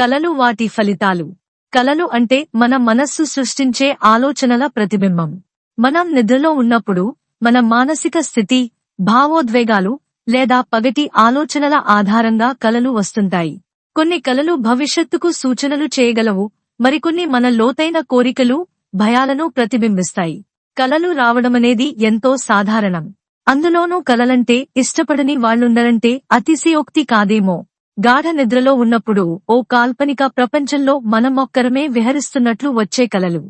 కలలు వాటి ఫలితాలు. కలలు అంటే మన మనస్సు సృష్టించే ఆలోచనల ప్రతిబింబం. మనం నిద్రలో ఉన్నప్పుడు మన మానసిక స్థితి భావోద్వేగాలు లేదా పగటి ఆలోచనల ఆధారంగా కలలు వస్తుంటాయి. కొన్ని కలలు భవిష్యత్తుకు సూచనలు చేయగలవు మరికొన్ని మన లోతైన కోరికలు భయాలను ప్రతిబింబిస్తాయి. కలలు రావడమనేది ఎంతో సాధారణం. అందులోనూ కలలంటే ఇష్టపడని వాళ్ళుండరంటే అతిశయోక్తి కాదేమో. గాఢ నిద్రలో ఉన్నప్పుడు ఓ కాల్పనిక ప్రపంచంలో మనమొక్కరమే విహరిస్తున్నట్లు వచ్చే కలలు.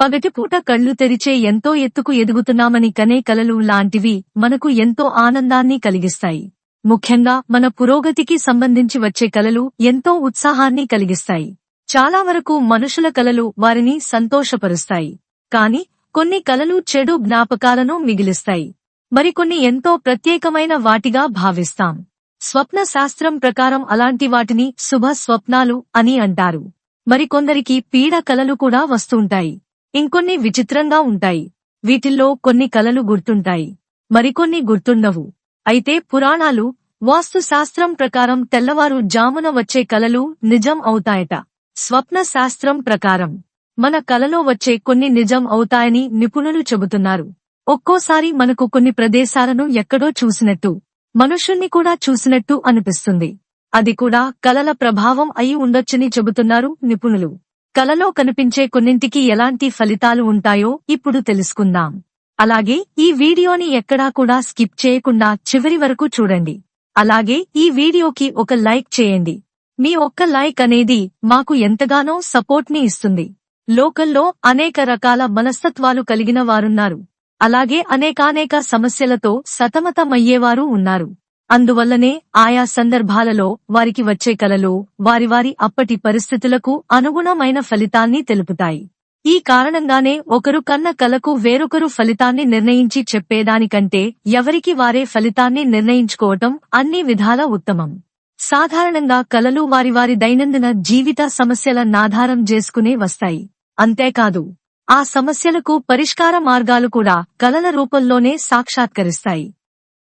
పగటిపూట కళ్ళు తెరిచే ఎంతో ఎత్తుకు ఎదుగుతున్నామని కనే కలలు లాంటివి మనకు ఎంతో ఆనందాన్ని కలిగిస్తాయి. ముఖ్యంగా మన పురోగతికి సంబంధించి వచ్చే కలలు ఎంతో ఉత్సాహాన్ని కలిగిస్తాయి. చాలా వరకు మనుషుల కలలు వారిని సంతోషపరుస్తాయి. కాని కొన్ని కలలు చెడు జ్ఞాపకాలను మిగిలిస్తాయి. మరికొన్ని ఎంతో ప్రత్యేకమైన వాటిగా భావిస్తాం. స్వప్న శాస్త్రం ప్రకారం అలాంటి వాటిని శుభ స్వప్నాలు అని అంటారు. మరికొందరికి పీడ కలలు కూడా వస్తుంటాయి. ఇంకొన్ని విచిత్రంగా ఉంటాయి. వీటిల్లో కొన్ని కలలు గుర్తుంటాయి. మరికొన్ని గుర్తుండవు. అయితే పురాణాలు వాస్తు శాస్త్రం ప్రకారం తెల్లవారు జామున వచ్చే కలలు నిజం అవుతాయట. స్వప్న శాస్త్రం ప్రకారం మన కలలో వచ్చే కొన్ని నిజం అవుతాయని నిపుణులు చెబుతున్నారు. ఒక్కోసారి మనకు కొన్ని ప్రదేశాలను ఎక్కడో చూసినట్టు. మనుషుల్ని కూడా చూసినట్టు అనిపిస్తుంది. అది కూడా కలల ప్రభావం అయి ఉండొచ్చని చెబుతున్నారు నిపుణులు. కలలో కనిపించే కొన్నింటికి ఎలాంటి ఫలితాలు ఉంటాయో ఇప్పుడు తెలుసుకుందాం. అలాగే ఈ వీడియోని ఎక్కడా కూడా స్కిప్ చేయకుండా చివరి వరకు చూడండి. అలాగే ఈ వీడియోకి ఒక లైక్ చేయండి. మీ ఒక్క లైక్ అనేది మాకు ఎంతగానో సపోర్ట్ని ఇస్తుంది. లోకల్లో అనేక రకాల మనస్తత్వాలు కలిగిన వారున్నారు. అలాగే అనేకానేక సమస్యలతో సతమతమయ్యేవారు ఉన్నారు. అందువల్లనే ఆయా సందర్భాలలో వారికి వచ్చే కలలు వారి వారి అప్పటి పరిస్థితులకు అనుగుణమైన ఫలితాన్ని తెలుపుతాయి. ఈ కారణంగానే ఒకరు కన్న కలకు వేరొకరు ఫలితాన్ని నిర్ణయించి చెప్పేదానికంటే ఎవరికి వారే ఫలితాన్ని నిర్ణయించుకోవటం అన్ని విధాల ఉత్తమం. సాధారణంగా కలలు వారి వారి దైనందిన జీవిత సమస్యల నాధారం చేసుకునే వస్తాయి. అంతేకాదు ఆ సమస్యలకు పరిష్కార మార్గాలు కూడా కలల రూపంలోనే సాక్షాత్కరిస్తాయి.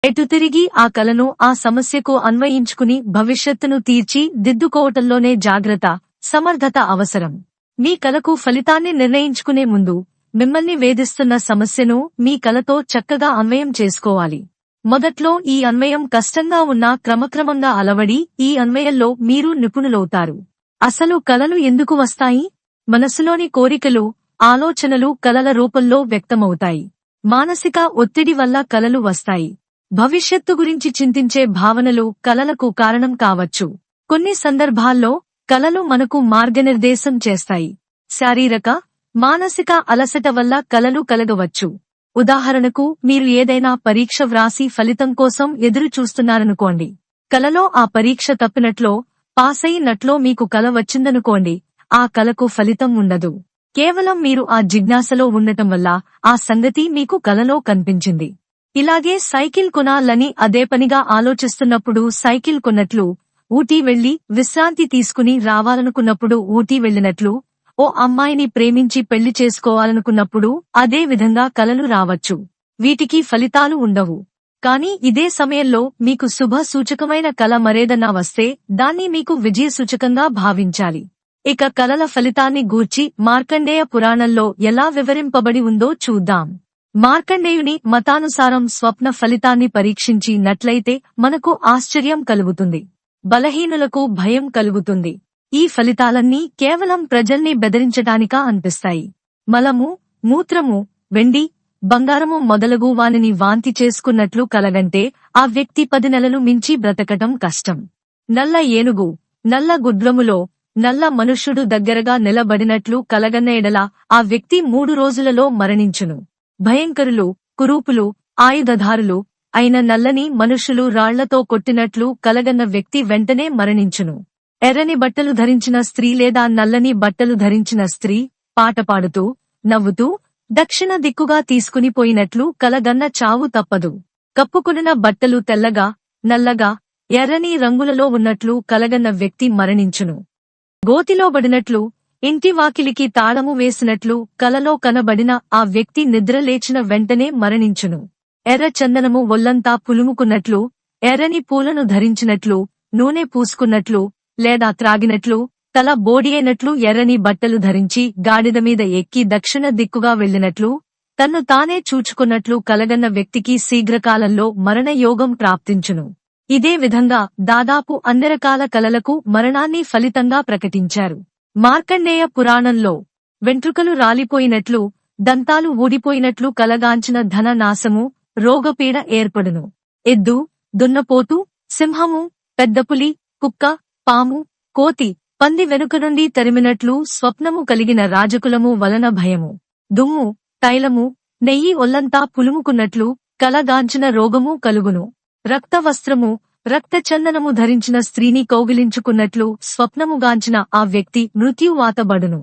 ఎటు తిరిగి ఆ కలను ఆ సమస్యకు అన్వయించుకుని భవిష్యత్తును తీర్చి దిద్దుకోవటంలోనే జాగ్రత్త సమర్థత అవసరం. మీ కలకు ఫలితాన్ని నిర్ణయించుకునే ముందు మిమ్మల్ని వేధిస్తున్న సమస్యను మీ కలతో చక్కగా అన్వయం చేసుకోవాలి. మొదట్లో ఈ అన్వయం కష్టంగా ఉన్నా క్రమక్రమంగా అలవడి ఈ అన్వయంలో మీరు నిపుణులవుతారు. అసలు కలలు ఎందుకు వస్తాయి? మనసులోని కోరికలు ఆలోచనలు కలల రూపంలో వ్యక్తమవుతాయి. మానసిక ఒత్తిడి వల్ల కలలు వస్తాయి. భవిష్యత్తు గురించి చింతించే భావనలు కలలకు కారణం కావచ్చు. కొన్ని సందర్భాల్లో కలలు మనకు మార్గనిర్దేశం చేస్తాయి. శారీరక మానసిక అలసట వల్ల కలలు కలగవచ్చు. ఉదాహరణకు మీరు ఏదైనా పరీక్ష వ్రాసి ఫలితం కోసం ఎదురు చూస్తున్నారనుకోండి కలలో ఆ పరీక్ష తప్పినట్లో పాసయినట్లో మీకు కల వచ్చిందనుకోండి. ఆ కలకు ఫలితం ఉండదు. కేవలం మీరు ఆ జిజ్ఞాసలో ఉండటం వల్ల ఆ సంగతి మీకు కలలో కనిపించింది. ఇలాగే సైకిల్ కొనాలని అదే పనిగా ఆలోచిస్తున్నప్పుడు సైకిల్ కొన్నట్లు ఊటీ వెళ్ళి విశ్రాంతి తీసుకుని రావాలనుకున్నప్పుడు ఊటీ వెళ్ళినట్లు ఓ అమ్మాయిని ప్రేమించి పెళ్ళి చేసుకోవాలనుకున్నప్పుడు అదే విధంగా కలలు రావచ్చు. వీటికి ఫలితాలు ఉండవు. కాని ఇదే సమయంలో మీకు శుభ సూచకమైన కల మరేదన్నా వస్తే దాన్ని మీకు విజయ సూచకంగా భావించాలి. ఇక కలల ఫలితాన్ని గూర్చి మార్కండేయ పురాణంలో ఎలా వివరింపబడి ఉందో చూద్దాం. మార్కండేయుని మతానుసారం స్వప్న ఫలితాన్ని పరీక్షించి నట్లయితే మనకు ఆశ్చర్యం కలుగుతుంది. బలహీనులకు భయం కలుగుతుంది. ఈ ఫలితాలన్నీ కేవలం ప్రజల్ని బెదిరించటానికా అనిపిస్తాయి. మలము మూత్రము వెండి బంగారము మొదలగు వానిని వాంతి చేసుకున్నట్లు కలగంటే ఆ వ్యక్తి పది నెలలు మించి బ్రతకటం కష్టం. నల్ల ఏనుగు నల్ల గుడ్రములో నల్ల మనుష్యుడు దగ్గరగా నిలబడినట్లు కలగన్న ఎడల ఆ వ్యక్తి మూడు రోజులలో మరణించును. భయంకరులు కురూపులు ఆయుధధారులు అయిన నల్లని మనుషులు రాళ్ళతో కొట్టినట్లు కలగన్న వ్యక్తి వెంటనే మరణించును. ఎర్రని బట్టలు ధరించిన స్త్రీ లేదా నల్లని బట్టలు ధరించిన స్త్రీ పాట పాడుతూ నవ్వుతూ దక్షిణ దిక్కుగా తీసుకునిపోయినట్లు కలగన్న చావు తప్పదు. కప్పుకున్న బట్టలు తెల్లగా నల్లగా ఎర్రని రంగులలో ఉన్నట్లు కలగన్న వ్యక్తి మరణించును. గోతిలోబడినట్లు ఇంటి వాకిలికి తాళము వేసినట్లు కలలో కనబడిన ఆ వ్యక్తి నిద్రలేచిన వెంటనే మరణించును. ఎర్ర చందనము ఒల్లంతా పులుముకున్నట్లు ఎర్రని పూలను ధరించినట్లు నూనె పూసుకున్నట్లు లేదా త్రాగినట్లు తల బోడియైనట్లు ఎర్రని బట్టలు ధరించి గాడిద మీద ఎక్కి దక్షిణ దిక్కుగా వెళ్ళినట్లు తన్ను తానే చూచుకున్నట్లు కలగన్న వ్యక్తికి శీఘ్రకాలంలో మరణయోగం ప్రాప్తించును. ఇదే విధంగా దాదాపు అన్ని రకాల కలలకు మరణాన్ని ఫలితంగా ప్రకటించారు. మార్కండేయ పురాణంలో వెంట్రుకలు రాలిపోయినట్లు దంతాలు ఊడిపోయినట్లు కలగాంచిన ధన నాశము రోగపీడ ఏర్పడును. ఎద్దు దున్నపోతు సింహము పెద్దపులి కుక్క పాము కోతి పంది వెనుక నుండి తరిమినట్లు స్వప్నము కలిగిన రాజకులము వలన భయము. దుమ్ము తైలము నెయ్యి ఒల్లంతా పులుముకున్నట్లు కలగాంచిన రోగము కలుగును. రక్తవస్త్రము రక్తచందనము ధరించిన స్త్రీని కౌగిలించుకున్నట్లు స్వప్నముగాంచిన ఆ వ్యక్తి మృత్యువాతబడును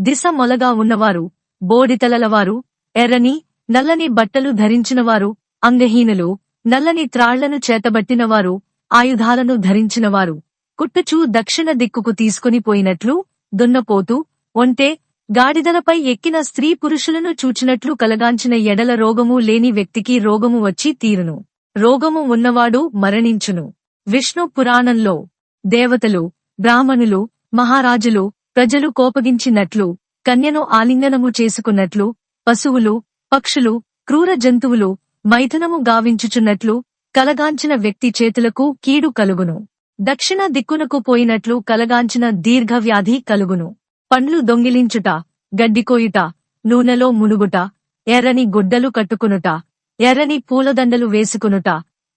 దిశ మొలగా ఉన్నవారు బోడితలలవారు ఎర్రని నల్లని బట్టలు ధరించినవారు అంగహీనులు నల్లని త్రాళ్ళను చేతబట్టినవారు ఆయుధాలను ధరించినవారు. కుట్టుచూ దక్షిణ దిక్కుకు తీసుకుని పోయినట్లు దున్నపోతూ ఒంటే గాడిదలపై ఎక్కిన స్త్రీ పురుషులను చూచినట్లు కలగాంచిన ఎడల రోగము లేని వ్యక్తికి రోగము వచ్చి తీరును. రోగము ఉన్నవాడు మరణించును. విష్ణు పురాణంలో దేవతలు బ్రాహ్మణులు మహారాజులు ప్రజలు కోపగించినట్లు కన్యను ఆలింగనము చేసుకున్నట్లు పశువులు పక్షులు క్రూర జంతువులు మైథునము గావించుచున్నట్లు కలగాంచిన వ్యక్తి చేతులకు కీడు కలుగును. దక్షిణ దిక్కునకు పోయినట్లు కలగాంచిన దీర్ఘవ్యాధి కలుగును. పండ్లు దొంగిలించుట గడ్డికోయుట నూనెలో మునుగుట ఎర్రని గుడ్డలు కట్టుకునుట ఎర్రని పూలదండలు వేసుకునుట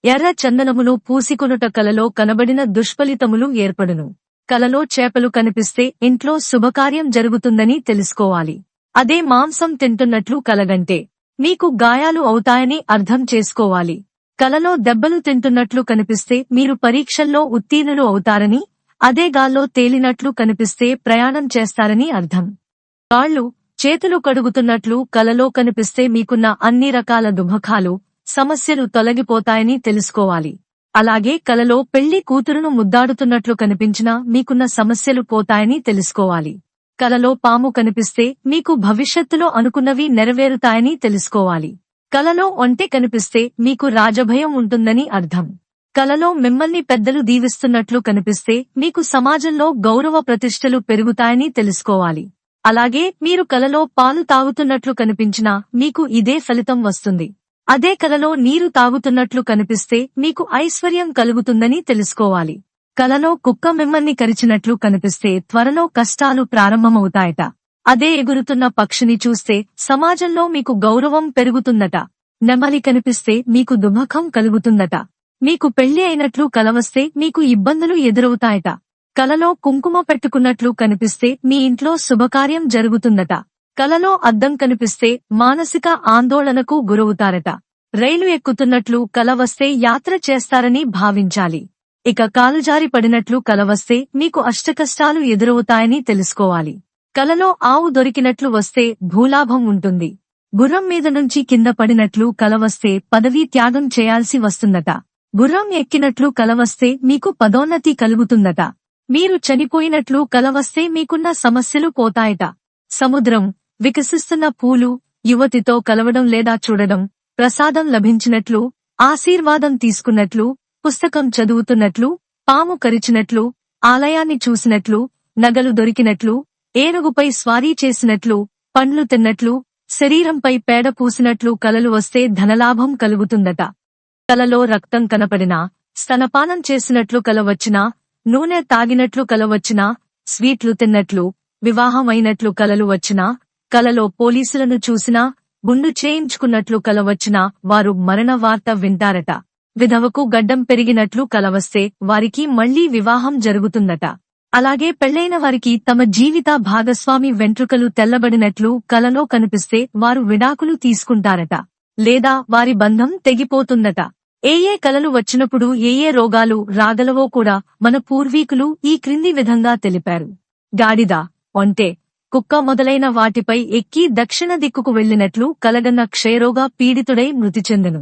ఎర్ర చందనమును పూసికొనుట కలలో కనబడిన దుష్ఫలితములు ఏర్పడును. కలలో చేపలు కనిపిస్తే ఇంట్లో శుభకార్యం జరుగుతుందని తెలుసుకోవాలి. అదే మాంసం తింటున్నట్లు కలగంటే మీకు గాయాలు అవుతాయని అర్థం చేసుకోవాలి. కలలో దెబ్బలు తింటున్నట్లు కనిపిస్తే మీరు పరీక్షల్లో ఉత్తీర్ణులు అవుతారని అదే గాల్లో తేలినట్లు కనిపిస్తే ప్రయాణం చేస్తారని అర్థం. కాళ్ళు చేతులు కడుగుతున్నట్లు కలలో కనిపిస్తే మీకున్న అన్ని రకాల దుమఖాలు సమస్యలు తొలగిపోతాయని తెలుసుకోవాలి. అలాగే కలలో పెళ్ళి కూతురును ముద్దాడుతున్నట్లు కనిపించినా మీకున్న సమస్యలు పోతాయని తెలుసుకోవాలి. కలలో పాము కనిపిస్తే మీకు భవిష్యత్తులో అనుకున్నవి నెరవేరుతాయని తెలుసుకోవాలి. కలలో ఒంటె కనిపిస్తే మీకు రాజభయం ఉంటుందని అర్థం. కలలో మిమ్మల్ని పెద్దలు దీవిస్తున్నట్లు కనిపిస్తే మీకు సమాజంలో గౌరవ ప్రతిష్టలు పెరుగుతాయని తెలుసుకోవాలి. అలాగే మీరు కలలో పాలు తాగుతున్నట్లు కనిపించినా మీకు ఇదే ఫలితం వస్తుంది. అదే కలలో నీరు తాగుతున్నట్లు కనిపిస్తే మీకు ఐశ్వర్యం కలుగుతుందని తెలుసుకోవాలి. కలలో కుక్క మిమ్మల్ని కరిచినట్లు కనిపిస్తే త్వరలో కష్టాలు ప్రారంభమవుతాయట. అదే ఎగురుతున్న పక్షిని చూస్తే సమాజంలో మీకు గౌరవం పెరుగుతుందట. నెమలి కనిపిస్తే మీకు దుమఖం కలుగుతుందట. మీకు పెళ్ళి అయినట్లు కలవస్తే మీకు ఇబ్బందులు ఎదురవుతాయట. కలలో కుంకుమ పెట్టుకున్నట్లు కనిపిస్తే మీ ఇంట్లో శుభకార్యం జరుగుతుందట. కలలో అద్దం కనిపిస్తే మానసిక ఆందోళనకు గురవుతారట. రైలు ఎక్కుతున్నట్లు కల వస్తే యాత్ర చేస్తారని భావించాలి. ఇక కాలుజారి పడినట్లు కలవస్తే మీకు అష్టకష్టాలు ఎదురవుతాయని తెలుసుకోవాలి. కలలో ఆవు దొరికినట్లు వస్తే భూలాభం ఉంటుంది. గుర్రం మీద నుంచి కింద పడినట్లు కలవస్తే పదవీ త్యాగం చేయాల్సి వస్తుందట. గుర్రం ఎక్కినట్లు కలవస్తే మీకు పదోన్నతి కలుగుతుందట. మీరు చనిపోయినట్లు కలవస్తే మీకున్న సమస్యలు పోతాయట. సముద్రం వికసిస్తున్న పూలు యువతితో కలవడం లేదా చూడడం ప్రసాదం లభించినట్లు ఆశీర్వాదం తీసుకున్నట్లు పుస్తకం చదువుతున్నట్లు పాము కరిచినట్లు ఆలయాన్ని చూసినట్లు నగలు దొరికినట్లు ఏనుగుపై స్వారీ చేసినట్లు పండ్లు తిన్నట్లు శరీరంపై పేడ పూసినట్లు కలలు వస్తే ధనలాభం కలుగుతుందట. కలలో రక్తం కనపడినా స్తనపానం చేసినట్లు కలవచ్చినా నూనె తాగినట్లు కలవచ్చినా స్వీట్లు తిన్నట్లు వివాహమైనట్లు కలలు వచ్చినా కలలో పోలీసులను చూసినా గుండు చేయించుకున్నట్లు కలవచ్చినా వారు మరణ వార్త వింటారట. విధవకు గడ్డం పెరిగినట్లు కలవస్తే వారికి మళ్ళీ వివాహం జరుగుతుందట. అలాగే పెళ్ళైన వారికి తమ జీవిత భాగస్వామి వెంట్రుకలు తెల్లబడినట్లు కలలో కనిపిస్తే వారు విడాకులు తీసుకుంటారట. లేదా వారి బంధం తెగిపోతుందట. ఏయే కలలు వచ్చినప్పుడు ఏయే రోగాలు రాగలవో కూడా మన పూర్వీకులు ఈ క్రింది విధంగా తెలిపారు. గాడిద ఒంటె కుక్క మొదలైన వాటిపై ఎక్కి దక్షిణ దిక్కుకు వెళ్ళినట్లు కలగన్న క్షయరోగ పీడితుడై మృతి చెందును.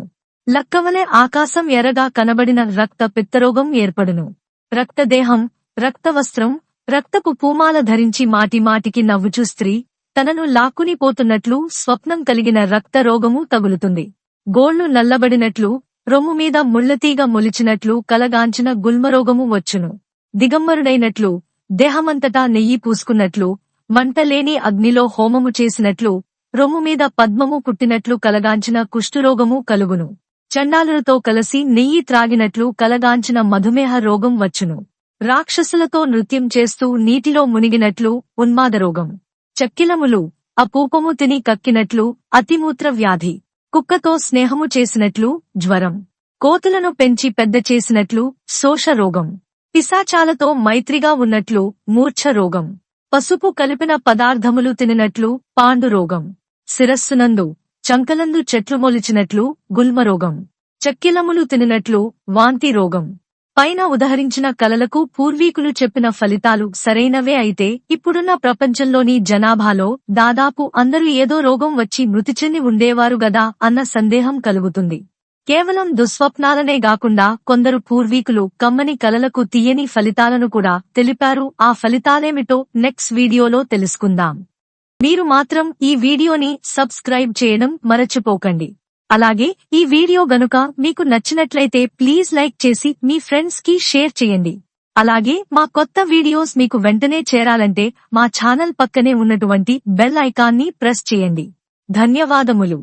లక్కవలే ఆకాశం ఎర్రగా కనబడిన రక్త పిత్తరోగం ఏర్పడును. రక్తదేహం రక్తవస్త్రం రక్తపు పూమాల ధరించి మాటిమాటికి నవ్వుచూ స్త్రీ తనను లాక్కుని పోతున్నట్లు స్వప్నం కలిగిన రక్త రోగము తగులుతుంది. గోళ్ళు నల్లబడినట్లు రొమ్ము మీద ముళ్ళతీగ మొలిచినట్లు కలగాంచిన గుల్మరోగము వచ్చును. దిగంబరుడైనట్లు దేహమంతటా నెయ్యి పూసుకున్నట్లు మంటలేని అగ్నిలో హోమము చేసినట్లు రొమ్ము మీద పద్మము పుట్టినట్లు కలగాంచిన కుష్ఠురోగము కలుగును. చండాలులతో కలిసి నెయ్యి త్రాగినట్లు కలగాంచిన మధుమేహ రోగం వచ్చును. రాక్షసులతో నృత్యం చేస్తూ నీటిలో మునిగినట్లు ఉన్మాదరోగం చక్కిలములు అపూపము తిని కక్కినట్లు అతిమూత్ర వ్యాధి. కుక్కతో స్నేహము చేసినట్లు జ్వరం కోతులను పెంచి పెద్ద చేసినట్లు శోషరోగం పిశాచాలతో మైత్రిగా ఉన్నట్లు మూర్ఛ రోగం పసుపు కలిపిన పదార్థములు తినినట్లు పాండురోగం శిరస్సునందు చంకలందు చెట్లు మొలిచినట్లు గుల్మరోగం చక్కిలములు తినినట్లు వాంతి రోగం పైన ఉదహరించిన కలలకు పూర్వీకులు చెప్పిన ఫలితాలు సరైనవే అయితే ఇప్పుడున్న ప్రపంచంలోని జనాభాలో దాదాపు అందరూ ఏదో రోగం వచ్చి మృతి చెంది ఉండేవారు గదా అన్న సందేహం కలుగుతుంది. కేవలం దుస్వప్నాలనే గాకుండా కొందరు పూర్వీకులు కమ్మని కలలకు తీయని ఫలితాలను కూడా తెలిపారు. ఆ ఫలితాలేమిటో నెక్స్ట్ వీడియోలో తెలుసుకుందాం. మీరు మాత్రం ఈ వీడియోని సబ్స్క్రైబ్ చేయడం మరచిపోకండి. అలాగే ఈ వీడియో గనుక మీకు నచ్చినట్లయితే ప్లీజ్ లైక్ చేసి మీ ఫ్రెండ్స్కి షేర్ చేయండి. అలాగే మా కొత్త వీడియోస్ మీకు వెంటనే చేరాలంటే మా ఛానల్ పక్కనే ఉన్నటువంటి బెల్ ఐకాన్ని ప్రెస్ చేయండి. ధన్యవాదములు.